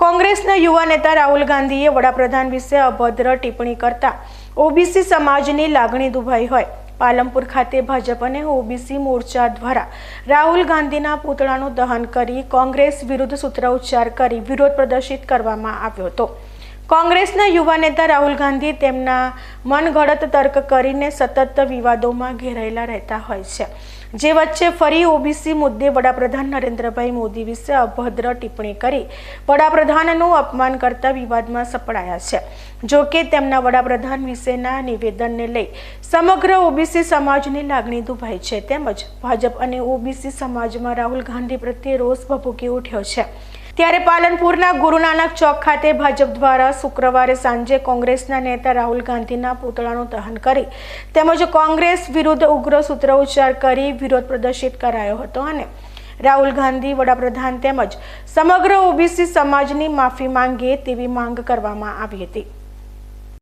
કોંગ્રેસના યુવા નેતા રાહુલ ગાંધીએ વડાપ્રધાન વિશે અભદ્ર ટિપ્પણી કરતા ઓબીસી સમાજની લાગણી દુભાઈ હોય. પાલનપુર ખાતે ભાજપ અને ઓબીસી મોરચા દ્વારા રાહુલ ગાંધીના પૂતળાનું દહન કરી કોંગ્રેસ વિરુદ્ધ સૂત્રોચ્ચાર કરી વિરોધ પ્રદર્શિત કરવામાં આવ્યો હતો. કોંગ્રેસના યુવા નેતા રાહુલ ગાંધી તેમના મનગઢત તર્ક કરીને સતત વિવાદોમાં ઘેરાયેલા રહેતા હોય છે. જે વચ્ચે ફરી ઓબીસી મુદ્દે વડાપ્રધાન નરેન્દ્રભાઈ મોદી વિશે અભદ્ર ટિપ્પણી કરી વડાપ્રધાનનું અપમાન કરતા વિવાદમાં સપડાયા છે. જો કે તેમના વડાપ્રધાન વિશેના નિવેદનને લઈ સમગ્ર ઓબીસી સમાજની લાગણી દુભાઈ છે. તેમજ ભાજપ અને ઓબીસી સમાજમાં રાહુલ ગાંધી પ્રત્યે રોષ ભભૂકી ઉઠ્યો છે. ત્યારે પાલનપુરના ગુરુ નાનક ચોક ખાતે ભાજપ દ્વારા શુક્રવારે સાંજે કોંગ્રેસના નેતા રાહુલ ગાંધીના પૂતળાનું દહન કરી તેમજ કોંગ્રેસ વિરુદ્ધ ઉગ્ર સૂત્રોચ્ચાર કરી વિરોધ પ્રદર્શિત કરાયો હતો અને રાહુલ ગાંધી વડાપ્રધાન તેમજ સમગ્ર ઓબીસી સમાજની માફી માંગે તેવી માંગ કરવામાં આવી હતી.